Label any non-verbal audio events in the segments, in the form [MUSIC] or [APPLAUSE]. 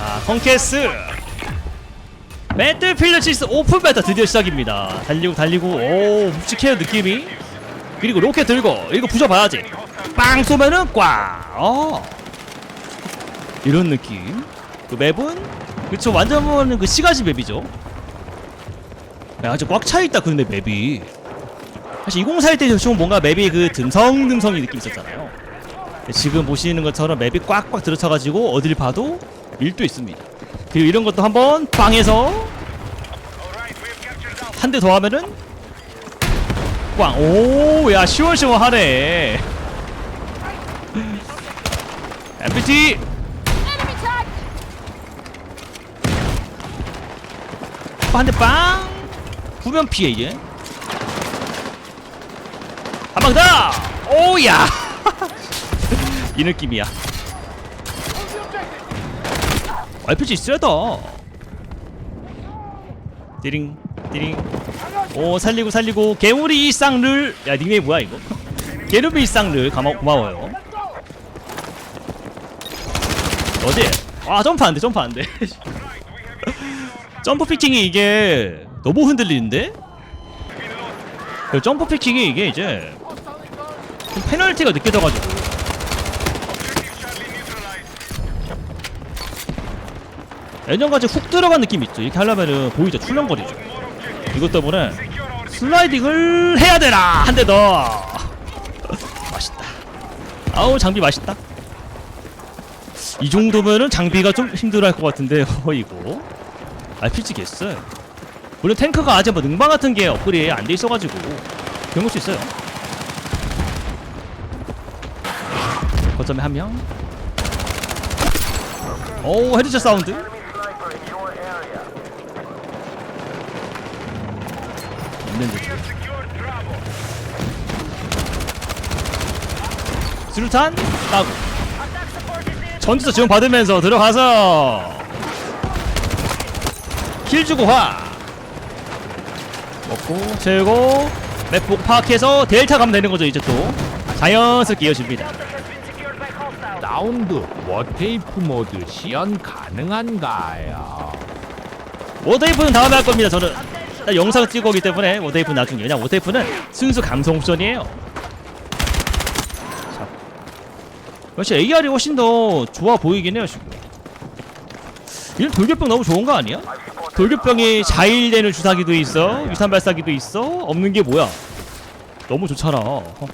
자, 컨캐스 배틀필드 6 오픈 베타 드디어 시작입니다. 달리고 달리고 오 묵직해요 느낌이. 그리고 로켓 들고 이거 부셔봐야지. 빵 쏘면은 꽝. 어. 이런 느낌. 그 맵은 그쵸 완전 그 시가지 맵이죠. 야, 아주 꽉 차 있다 근데 맵이. 사실 2041 때 좀 뭔가 맵이 그 듬성듬성이 느낌 있었잖아요. 지금 보시는 것처럼 맵이 꽉꽉 들어차가지고 어딜 봐도 밀도 있습니다. 그리고 이런 것도 한번 빵해서 한 대 더 하면은 꽝. 오, 야 시원시원하네. [LAUGHS] Tag! 한대 빵. 후면 피해 이게. 한방 더. 오야. [LAUGHS] 이 느낌이야. RPG 세다. 띠링 띠링. 오 살리고 살리고 개우리 일상를 야 닉네임 뭐야 이거? 게르비 일상를 고마, 고마워요. 어디? 아 점프 안 돼, 점프 안 돼. [LAUGHS] 점프 피킹이 이게 너무 흔들리는데? 그 점프 피킹이 이게 이제 좀 페널티가 느껴져가지고 예전같이 훅 들어간 느낌 있죠. 이렇게 하려면은 보이죠. 출렁거리죠. 이것 때문에 슬라이딩을 해야 되나? 한대 더. [LAUGHS] 맛있다. 아우 장비 맛있다. 이 정도면은 장비가 좀 힘들어할 것 같은데 어 [LAUGHS] 이거. RPG 겠어요. 물론 탱크가 아직 뭐 능방 같은 게 업그레이드 안돼 있어가지고 그런 걸 수 있어요. 거점에 한명. 오 헤드샷 사운드 있는 듯 수류탄 따고. 전투사 지원 받으면서 들어가서 킬 주고 화 먹고 채우고 맵복 파악해서 델타 가면 되는 거죠 이제 또. 자연스럽게 이어집니다. 사운드 워테이프 모드 시연 가능한가요? 워테이프는 다음에 할 겁니다 저는 일단 영상 찍어오기 때문에 워테이프 나중에 왜냐 워테이프는 순수 감성 옵션이에요 자. 역시 AR이 훨씬 더 좋아 보이긴 해요 지금 이런 돌격병 너무 좋은 거 아니야? 돌격병이 자일되는 주사기도 있어 유탄 발사기도 있어 없는 게 뭐야 너무 좋잖아 어.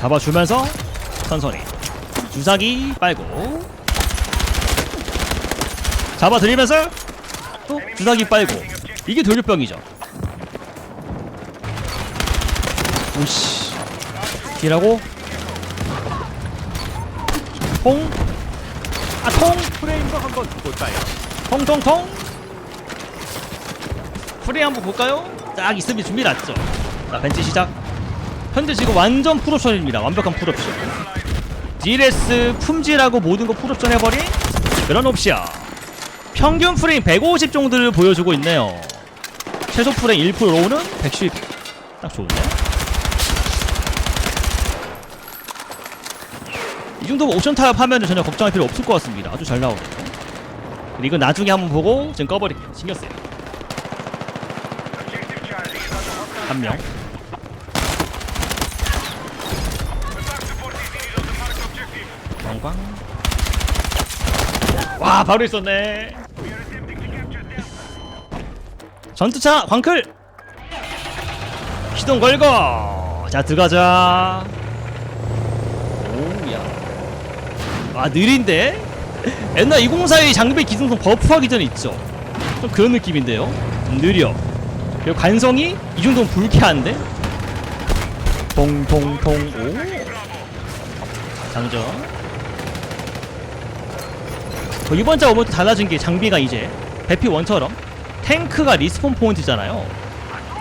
잡아주면서 천천히. 주사기 빨고. 잡아들이면서 또 주사기 빨고. 이게 돌격병이죠. 오씨. 딜하고. 통 아통 프레임과 한번 볼까요? 통통통 프레이 한번 볼까요? 딱 있으면 준비 났죠. 자 벤치 시작 현재 지금 완전 풀옵션입니다. 완벽한 풀옵션. DLS 품질하고 모든 거 풀옵션 해버린 그런 옵션. 평균 프레임 150 정도를 보여주고 있네요. 최소 프레임 1%로는 110 딱 좋은데? 이 정도면 옵션 타협하면 전혀 걱정할 필요 없을 것 같습니다. 아주 잘 나오네요 이건 나중에 한번 보고 지금 꺼버릴게요. 신경 쓰요. 한 명 광광 와 바로 있었네. 전투차 광클! 시동 걸고 자 들어가자. 오야. 아 느린데? 옛날 2042 장비 기능성 버프하기 전에 있죠? 좀 그런 느낌인데요? 좀 느려. 그리고 관성이 이 정도면 불쾌한데? 통통통 오. 장전 어, 이번 또 달라진 게 장비가 이제 배피 원처럼 탱크가 리스폰 포인트잖아요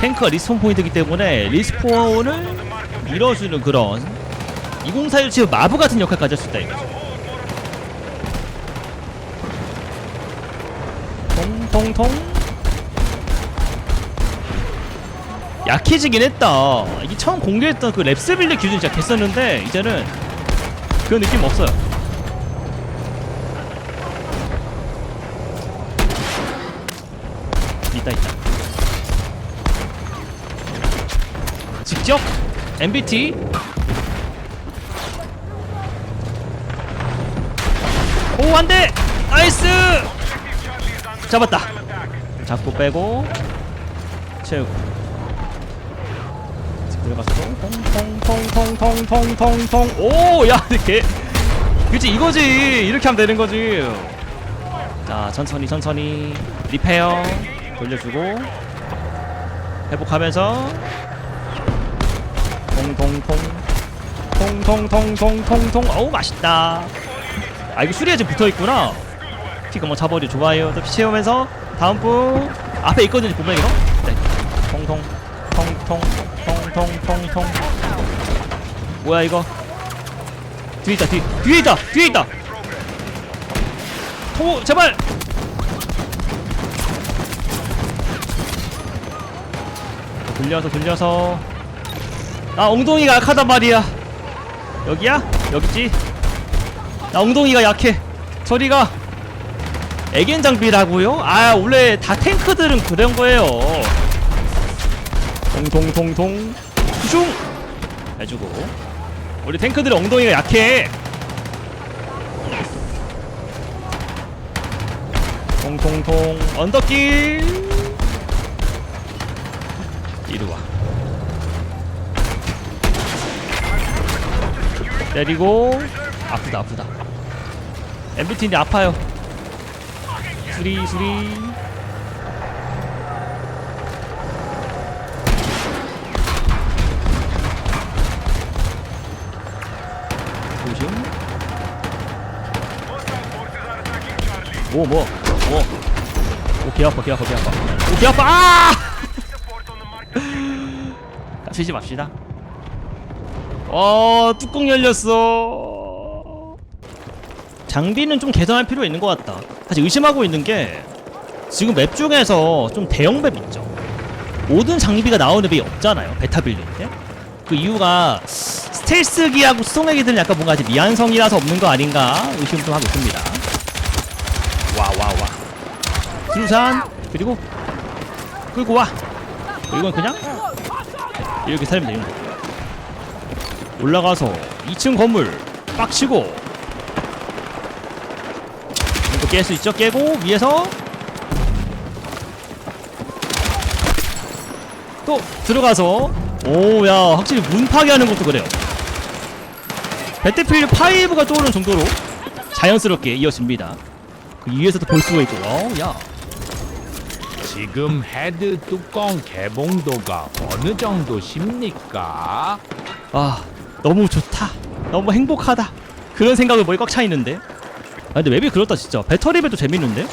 탱크가 리스폰 포인트이기 때문에 리스폰을 밀어주는 그런 2041 지금 마부 같은 역할까지 할 수 있다 이거죠 통통통 약해지긴 했다. 이게 처음 공개했던 그 랩스빌리 기준이 진짜 됐었는데 이제는 그런 느낌 없어요. 있다 있다. 직접? MBT 오 안돼! 나이스! 잡았다. 잡고 빼고 채우고. 들어가서 통통통통통통통. 오야 [LAUGHS] 이렇게. 그치 이거지. 이렇게 하면 되는 거지. 자 천천히 천천히. 리페어 돌려주고 회복하면서 통통통 통통통통통통. 어우 맛있다. 아 이거 수리에 지금 붙어있구나. 피 그만 차버리 좋아요. 또피 채우면서 다음 분 앞에 있거든요 보면 이거. 네. 통통 통통 통통통통. 뭐야 이거? 뒤에 있다 뒤 뒤에 있다 뒤에 있다. 통 제발 돌려서 돌려서. 나 엉덩이가 약하단 말이야. 여기야? 여기지? 나 엉덩이가 약해. 저리가. 애견 장비라고요? 아 원래 다 탱크들은 그런 거예요. 통통통통 슝! 해주고. 우리 탱크들은 엉덩이가 약해. 통통통 언덕길 이리 와. 때리고. 아프다 아프다. MBT인데 아파요. 수리 수리. 조심 뭐뭐 뭐. 오개 아파 개 아파 개 아파. 오 개 아파. 아 깝치지 맙시다. 어 뚜껑 열렸어. 장비는 좀 개선할 필요 있는 것 같다. 사실 의심하고 있는 게 지금 맵 중에서 좀 대형 맵 있죠. 모든 장비가 나오는 맵이 없잖아요 베타 빌드인데. 그 이유가 스텔스기하고 수송기들은 약간 뭔가 아직 미완성이라서 없는 거 아닌가 의심 좀 하고 있습니다. 와와와. 수류산 그리고 끌고 와. 이건 그냥 이렇게 살면 돼요 올라가서 2층 건물 빡치고. 이거 깰 수 있죠? 깨고 위에서. 또 들어가서. 오 야 확실히 문 파괴하는 것도 그래요. 배틀필드 5가 떠오르는 정도로 자연스럽게 이어집니다. 그 위에서도 볼 수가 있고. 어야 지금 헤드 뚜껑 개봉도가 어느 정도십니까? 아 너무 좋다. 너무 행복하다. 그런 생각을 머리 꽉 차 있는데? 아 근데 맵이 그렇다 진짜. 배터리 맵도 재밌는데?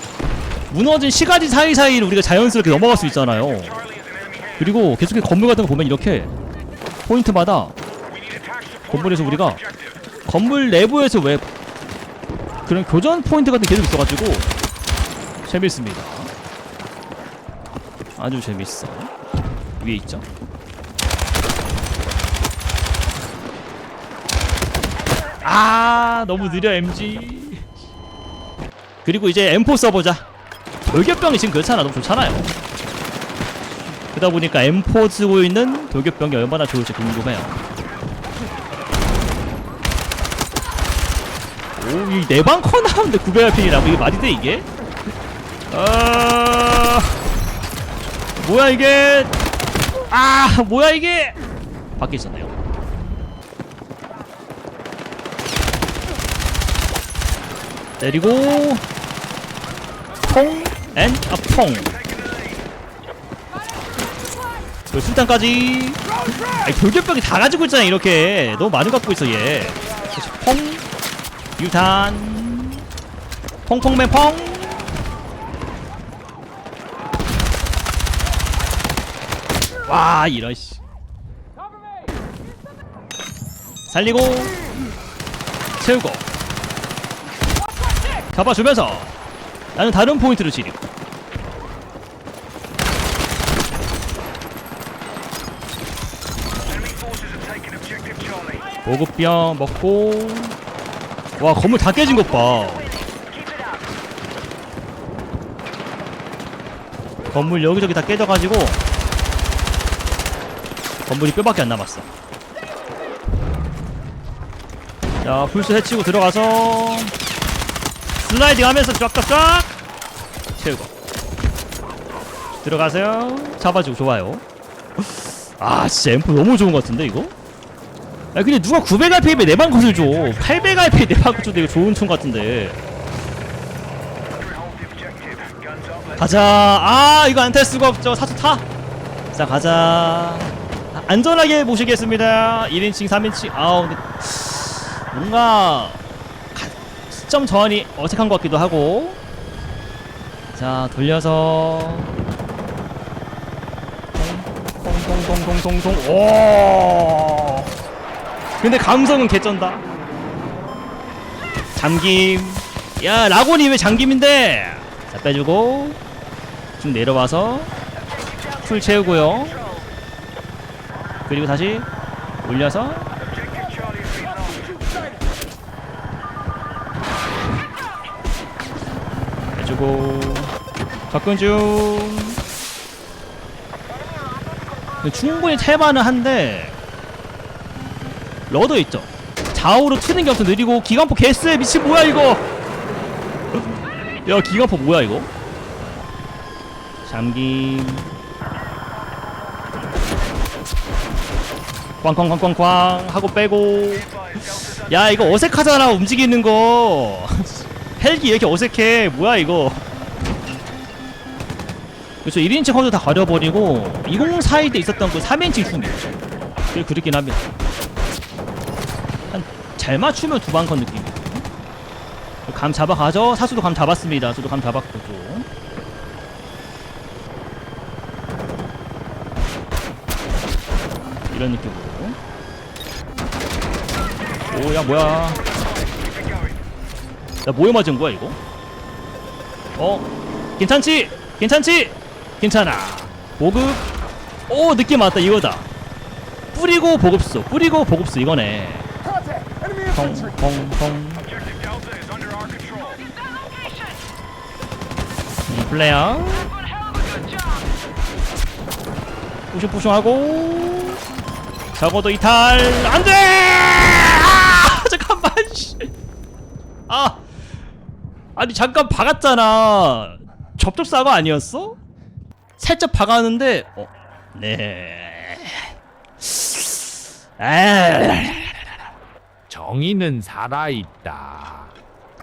무너진 시가지 사이사이를 우리가 자연스럽게 넘어갈 수 있잖아요. 그리고 계속해 건물 같은 거 보면 이렇게 포인트마다 건물에서 우리가 건물 내부에서 왜 그런 교전 포인트 같은 게 계속 있어가지고 재밌습니다 아주 재밌어. 위에 있죠? 아 너무 느려 MG 그리고 이제 M4 써보자. 돌격병이 지금 그렇잖아. 너무 좋잖아요. 그러다 보니까 M4 쓰고 있는 돌격병이 얼마나 좋을지 궁금해요. 오이 내방 커 나오는데 900rp이라고? 이게 말이 돼 이게? 아 뭐야 이게? 아 뭐야 이게? 밖에 있었네요. 때리고. 퐁앤 아퐁. 그 술탄까지. 아니 돌격병이 다 가지고 있잖아 이렇게. 너무 많이 갖고 있어 얘. 그래서 퐁 유탄. 퐁퐁맨 퐁 와 이러씨. 살리고. 채우고. 잡아주면서 나는 다른 포인트로 진입 보급병 먹고. 와 건물 다 깨진 것봐. 건물 여기저기 다 깨져가지고. 건물이 뼈밖에 안 남았어. 자 풀스 해치고 들어가서 슬라이딩 하면서 쫙쫙쫙! 채우고. 들어가세요. 잡아주고 좋아요. 아 진짜 M4 너무 좋은 것 같은데 이거? 야 근데 누가 900rpm에 내방 컷을 줘. 800rpm에 내방 컷 줘. 되게 좋은 총 같은데. 가자. 아 이거 안탈 수가 없죠. 사수 타자 가자. 아, 안전하게 모시겠습니다. 1인칭 3인칭. 아우 뭔가 가- 시점 전환이 어색한 것 같기도 하고. 자 돌려서. 통통통통통통 오! 근데 감성은 개쩐다. 잠김. 야 라곤이 왜 잠김인데? 자 빼주고. 좀 내려와서 풀 채우고요 그리고 다시 올려서 빼주고 접근 중 충분히 탈만은 한데 러더 있죠. 좌우로 트는 게 엄청 느리고 기관포 개쎄 미친 뭐야 이거? 야 기관포 뭐야 이거? 잠김 꽝꽝꽝꽝꽝 하고 빼고. 야 이거 어색하잖아 움직이는 거. [LAUGHS] 헬기 왜 이렇게 어색해. 뭐야 이거. 그래서 1인칭 컴퓨터 다 가려버리고 2042 때 있었던 그 3인칭 춤이 그게 그립긴 합니다. 한 잘 맞추면 두 방컨 느낌. 감 잡아가죠? 사수도 감 잡았습니다. 저도 감 잡았고 좀 이런 느낌으로 오야 뭐야? 나 뭐에 맞은 거야 이거? 어? 괜찮지? 괜찮지? 괜찮아. 보급? 오 느낌 왔다 이거다. 뿌리고 보급수 뿌리고 보급수 이거네. 펑펑펑. 음, 플레이어. 뿌숑뿌숑하고 적어도 이탈 안돼 아, 잠깐만 씨. 아 아니 잠깐 박았잖아 접촉사고 아니었어? 살짝 박았는데 어, 네 아, 정의는 살아있다.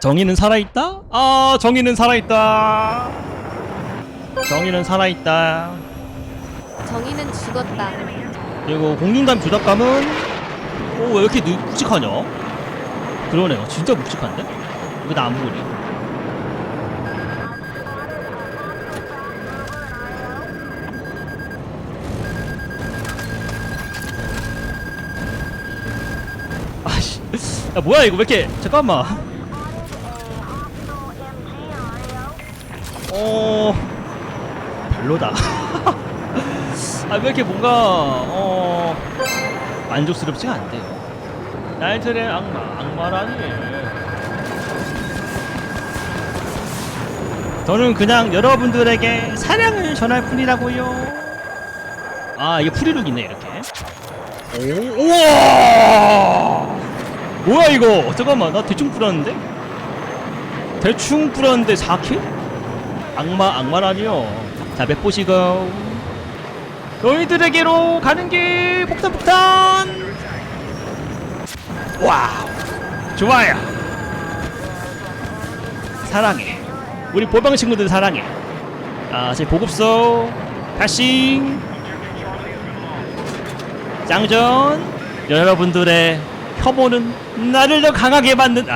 정의는 살아있다? 아 정의는 살아있다 정의는 살아있다 정의는 죽었다. 그리고 공중담 조작감은 오왜 이렇게 느, 묵직하냐? 그러네요. 진짜 묵직한데? 이거 보니? 아씨 야 뭐야 이거 왜 이렇게 잠깐만. 어 별로다. [LAUGHS] 아 왜 이렇게 뭔가 어 만족스럽지가 않대요 나이트의 악마 악마라니. 저는 그냥 여러분들에게 사랑을 전할 뿐이라고요. 아 이게 프리룩이네 이렇게. 오 우와! 뭐야 이거? 잠깐만 나 대충 뿌렸는데? 대충 뿌렸는데 4킬? 악마 악마라니요. 자 맵 보시고. 너희들에게로 가는 길 폭탄 폭탄 와우. 좋아요. 사랑해. 우리 볼방 친구들 사랑해. 아제 보급소. 패싱 짱전. 여러분들의 혐오는 나를 더 강하게 만든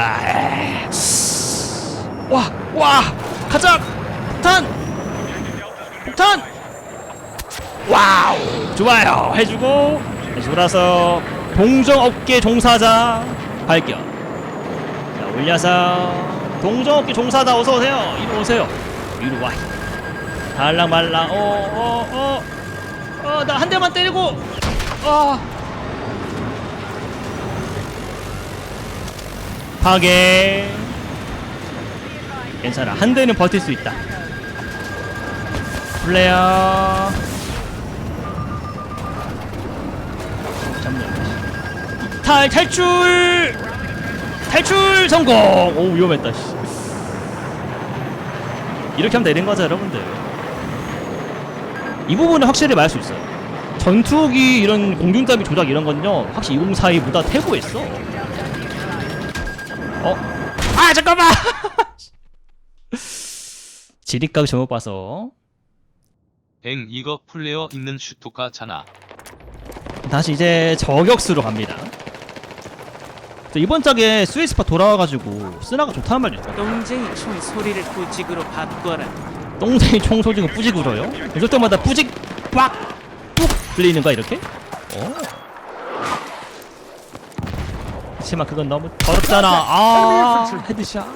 아와와. 가자. 폭탄. 폭탄. 와우. 좋아요. 해주고 다시 돌아서 동정 업계 종사자 발견. 자 올려서 동정 업계 종사자 어서 오세요. 이리 오세요. 이리 와. 달랑 말랑. 어어어 어 나 한 대만 때리고. 어 파괴. 괜찮아. 한 대는 버틸 수 있다. 플레어 탈 탈출 탈출 성공. 오 위험했다 씨. 이렇게 하면 되는 거죠 여러분들. 이 부분은 확실히 말할 수 있어요. 전투기 이런 공중따비 조작 이런 건요 확실히 2042보다 태고했어. 어? 아 잠깐만! [LAUGHS] 지리각 잘못 봐서. 엥 이거 플레어 있는 슈토카잖아. 다시 이제 저격수로 갑니다. 자, 이번 짝에 스위스파 돌아와가지고 쓰나가 좋다는 말이 있어 똥쟁이 총 소리를 꾸직으로 바꿔라. 똥쟁이 총 소지가 뿌직 울어요? 이럴 때마다 뿌직 빡! 뚝! 들리는 거야 이렇게? 어. 하지만 그건 너무 더럽잖아 아 헤드샷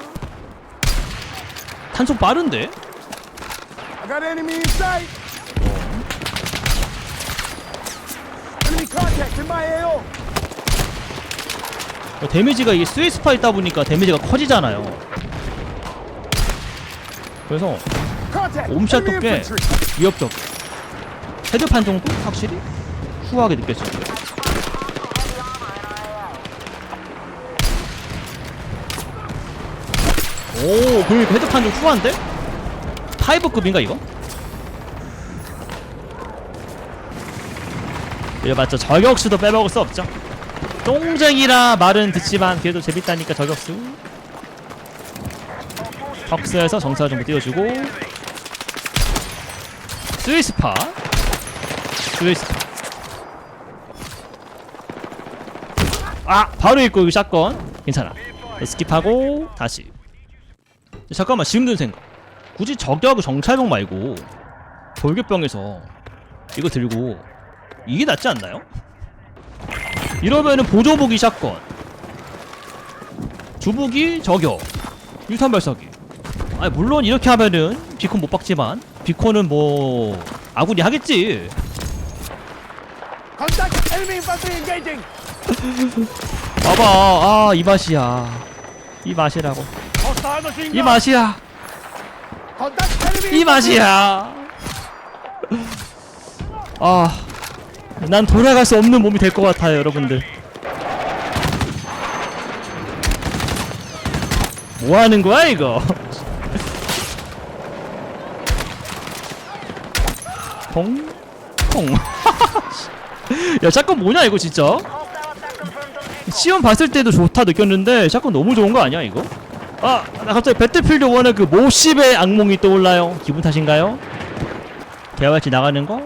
탄속 빠른데? I got enemy in sight. Enemy contact in my AO. 어, 데미지가 이게 스위스파 있다 보니까 데미지가 커지잖아요 그래서. 옴샷도 꽤. 위협적 헤드판 정도 확실히 후하게 느껴져요 오 그러니까 헤드판 좀 후한데? 파이브급인가 이거? 이래봤자 저격수도 빼먹을 수 없죠 똥쟁이라 말은 듣지만 그래도 재밌다니까 저격수. 턱스에서 정사 정도 띄워주고. 스위스파. 스위스파. 아 바로 읽고 여기 샷건. 괜찮아. 스킵하고 다시. 잠깐만 지금 든 생각. 굳이 저격 정찰병 말고 돌격병에서 이거 들고 이게 낫지 않나요? 이러면은 보조무기 샷건. 주무기 저격. 유탄 발사기. 아 물론 이렇게 하면은 비콘 못 박지만 비콘은 뭐 아군이 하겠지. [LAUGHS] 봐봐. 아 이 맛이야. 이 맛이라고. 이. 맛이야. 이 맛이야. 아 난 돌아갈 수 없는 몸이 될 것 같아요 여러분들 뭐 하는 거야 이거 [LAUGHS] 퐁 퐁 [LAUGHS] 야 잠깐 뭐냐 이거 진짜 시험 봤을 때도 좋다 느꼈는데 잠깐 너무 좋은 거 아니야 이거? 아, 나 갑자기 배틀필드 1의 그 모십의 악몽이 떠올라요. 기분 탓인가요? 개활치 나가는 거?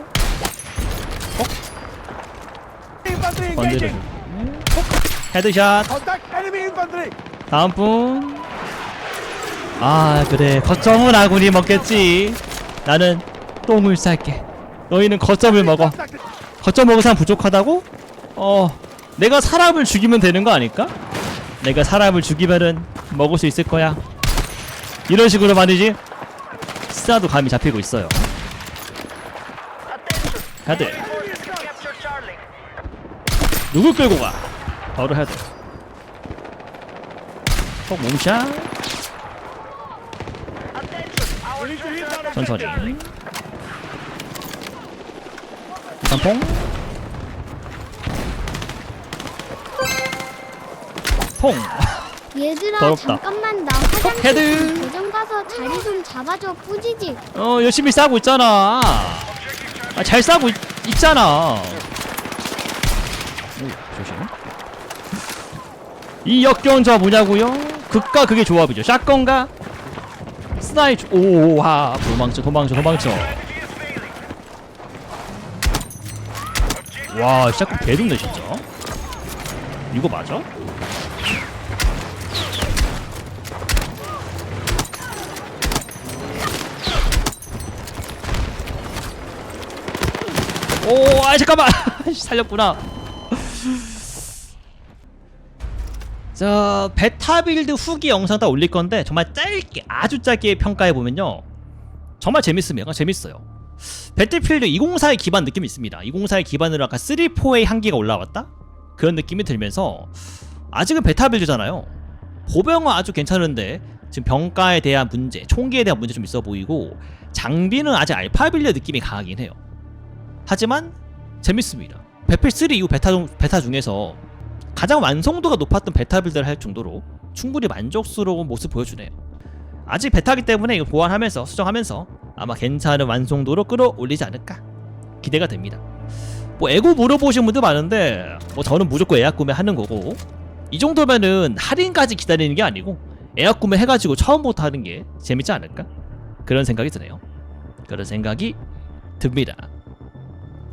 Engaging. 헤드샷. Infantry. 다음 분. 아, 그래. 거점은 아군이 먹겠지. 나는 똥을 쌀게. 너희는 거점을 먹어. 거점 먹은 사람 부족하다고? 어, 내가 사람을 죽이면 되는 거 아닐까? 내가 사람을 죽이면은 먹을 수 있을 거야. 이런 식으로 말이지. 스타도 감이 잡히고 있어요. 헤드. 누굴 끌고 가? 바로 헤드. 톡 몸샷. 천천히. 일단 퐁. 퐁. 얘들아 더럽다. 잠깐만 나 화장실 헤드. 좀 대전 가서 자리 좀 잡아줘 뿌지지 어 열심히 싸고 있잖아. 아, 잘 싸고 있, 있잖아. 오, 조심. 이 역겨운 조합 뭐냐고요? 극과 극의 조합이죠. 샷건과 스나이 조- 오하 도망쳐 도망쳐 도망쳐. 와 샷건 개좋네 진짜. 이거 맞아? 오, 아 잠깐만. [LAUGHS] 살렸구나. 자, 베타 빌드 후기 영상 다 올릴 건데 정말 짧게 아주 짧게 평가해 보면요. 정말 재밌습니다. 재밌어요. 배틀필드 204의 기반 느낌이 있습니다. 204의 기반으로 아까 3, 4의 한계가 올라왔다? 그런 느낌이 들면서 아직은 베타 빌드잖아요. 보병은 아주 괜찮은데 지금 병가에 대한 문제, 총기에 대한 문제 좀 있어 보이고 장비는 아직 알파빌려 느낌이 강하긴 해요. 하지만 재밌습니다. 배필 3 이후 베타, 중- 베타 중에서 가장 완성도가 높았던 베타 빌드를 할 정도로 충분히 만족스러운 모습 보여주네요. 아직 베타기 때문에 이거 보완하면서 수정하면서 아마 괜찮은 완성도로 끌어올리지 않을까 기대가 됩니다. 뭐 에고 물어보신 분들 많은데 뭐 저는 무조건 예약 구매하는 거고 이 정도면은 할인까지 기다리는 게 아니고 예약 구매 해가지고 처음부터 하는 게 재밌지 않을까 그런 생각이 드네요. 그런 생각이 듭니다.